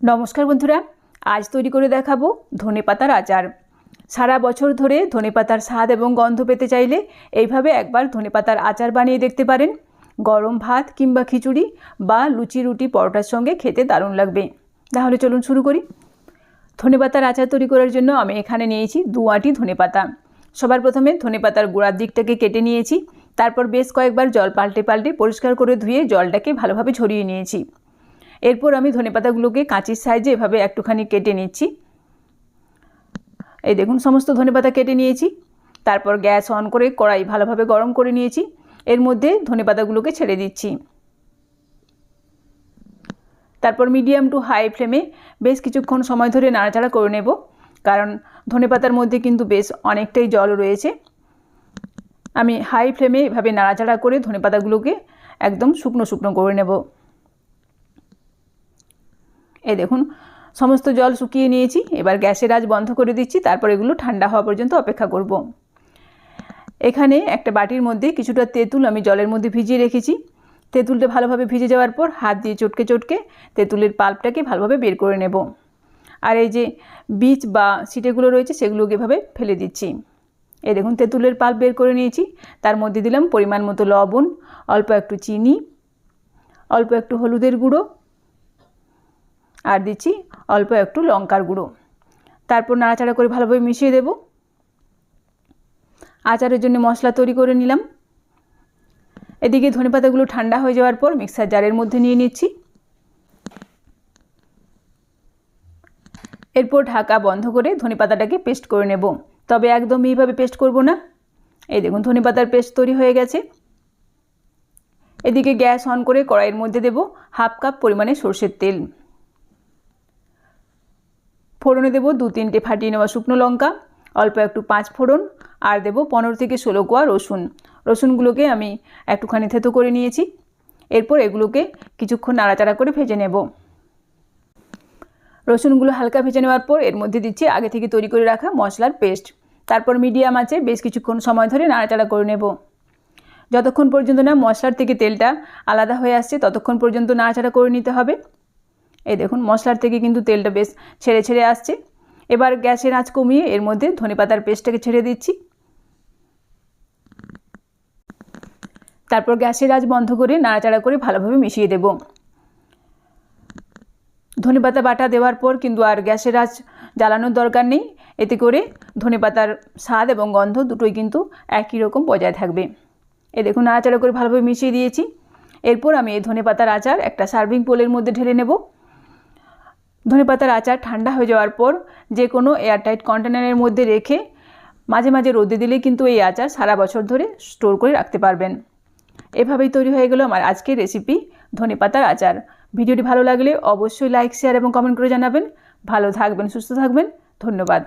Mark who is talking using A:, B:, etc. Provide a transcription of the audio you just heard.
A: নমস্কার বন্ধুরা, আজ তৈরি করে দেখাবো ধনেপাতার আচার সারা বছর ধরে ধনেপাতার স্বাদ এবং গন্ধ পেতে চাইলে এইভাবে একবার ধনেপাতার আচার বানিয়ে দেখতে পারেন। গরম ভাত কিংবা খিচুড়ি বা লুচি, রুটি, পরোটার সঙ্গে খেতে দারুণ লাগবে। তাহলে চলুন শুরু করি। ধনেপাতার আচার তৈরি করার জন্য আমি এখানে নিয়েছি দু আঁটি ধনেপাতা। সবার প্রথমে ধনেপাতার গোড়ার দিকটাকে কেটে নিয়েছি। তারপর বেশ কয়েকবার জল পাল্টে পাল্টে পরিষ্কার করে ধুয়ে জলটাকে ভালোভাবে ঝরিয়ে নিয়েছি। এরপর আমি ধনেপাতাগুলোকে কাঁচির সাইজে এভাবে একটুখানি কেটে নিচ্ছি। এই দেখুন, সমস্ত ধনেপাতা কেটে নিয়েছি। তারপর গ্যাস অন করে কড়াই ভালোভাবে গরম করে নিয়েছি। এর মধ্যে ধনেপাতাগুলোকে ছেড়ে দিচ্ছি। তারপর মিডিয়াম টু হাই ফ্লেমে বেশ কিছুক্ষণ সময় ধরে নাড়াচাড়া করে নেব। কারণ ধনেপাতার মধ্যে কিন্তু বেশ অনেকটাই জল রয়েছে। আমি হাই ফ্লেমে এভাবে নাড়াচাড়া করে ধনেপাতাগুলোকে একদম শুকনো শুকনো করে নেব। এই দেখুন, সমস্ত জল শুকিয়ে নিয়েছি, এবার গ্যাসের আজ বন্ধ করে দিচ্ছি, তারপর এগুলো ঠান্ডা হওয়া পর্যন্ত অপেক্ষা করব। এখানে একটা বাটির মধ্যে কিছুটা তেঁতুল আমি জলের মধ্যে ভিজিয়ে রেখেছি। তেঁতুলটা ভালোভাবে ভিজে যাওয়ার পর হাত দিয়ে চটকে চটকে তেঁতুলের পাল্পটাকে ভালোভাবে বের করে নেব। আর এই যে বীজ বা সিটেগুলো রয়েছে, সেগুলোকে এভাবে ফেলে দিচ্ছি। এই দেখুন, তেঁতুলের পাল্প বের করে নিয়েছি। তার মধ্যে দিলাম পরিমাণ মতো লবণ, অল্প একটু চিনি, অল্প একটু হলুদের গুঁড়ো আর দিচ্ছি অল্প একটু লঙ্কার গুঁড়ো। তারপর নাড়াচাড়া করে ভালোভাবে মিশিয়ে দেব। আচারের জন্য মশলা তৈরি করে নিলাম। এদিকে ধনেপাতাগুলো ঠান্ডা হয়ে যাওয়ার পর মিক্সার জারের মধ্যে নিয়ে নিচ্ছি। এরপর ঢাকা বন্ধ করে ধনেপাতাটাকে পেস্ট করে নেব। তবে একদম এইভাবে পেস্ট করব না। এই দেখুন, ধনেপাতার পেস্ট তৈরি হয়ে গেছে। এদিকে গ্যাস অন করে কড়াইয়ের মধ্যে দেব হাফ কাপ পরিমাণে সর্ষের তেল। ফোড়নে দেবো দু তিনটে ফাটিয়ে নেওয়া শুকনো লঙ্কা, অল্প একটু পাঁচ ফোড়ন, আর দেবো পনেরো থেকে ষোলো কোয়া রসুন। রসুনগুলোকে আমি একটুখানি থেতো করে নিয়েছি। এরপর এগুলোকে কিছুক্ষণ নাড়াচাড়া করে ভেজে নেব। রসুনগুলো হালকা ভেজে নেওয়ার পর এর মধ্যে দিচ্ছি আগে থেকে তৈরি করে রাখা মশলার পেস্ট। তারপর মিডিয়াম আছে বেশ কিছুক্ষণ সময় ধরে নাড়াচাড়া করে নেব। যতক্ষণ পর্যন্ত না মশলার থেকে তেলটা আলাদা হয়ে আসছে, ততক্ষণ পর্যন্ত নাড়াচাড়া করে নিতে হবে। এই দেখুন, মশলার থেকে কিন্তু তেলটা বেশ ছেড়ে ছেড়ে আসছে। এবার গ্যাসের আঁচ কমিয়ে এর মধ্যে ধনেপাতার পেস্টটাকে ছেড়ে দিচ্ছি। তারপর গ্যাসের আঁচ বন্ধ করে নাড়াচাড়া করে ভালোভাবে মিশিয়ে দেব। ধনেপাতা বাটা দেওয়ার পর কিন্তু আর গ্যাসের আঁচ জ্বালানোর দরকার নেই। এতে করে ধনেপাতার স্বাদ এবং গন্ধ দুটোই কিন্তু একই রকম বজায় থাকবে। এ দেখুন, নাড়াচাড়া করে ভালোভাবে মিশিয়ে দিয়েছি। এরপর আমি এই ধনেপাতার আচার একটা সার্ভিং পোলের মধ্যে ঢেলে নেব। ধনেপাতার আচার ঠান্ডা হয়ে যাওয়ার পর যে কোনো এয়ারটাইট কন্টেনারের মধ্যে রেখে মাঝে মাঝে রোদে দিলে কিন্তু এই আচার সারা বছর ধরে স্টোর করে রাখতে পারবেন। এভাবেই তৈরি হয়ে গেল আমার আজকের রেসিপি ধনেপাতার আচার। ভিডিওটি ভালো লাগলে অবশ্যই লাইক শেয়ার এবং কমেন্ট করে জানাবেন। ভালো থাকবেন, সুস্থ থাকবেন। ধন্যবাদ।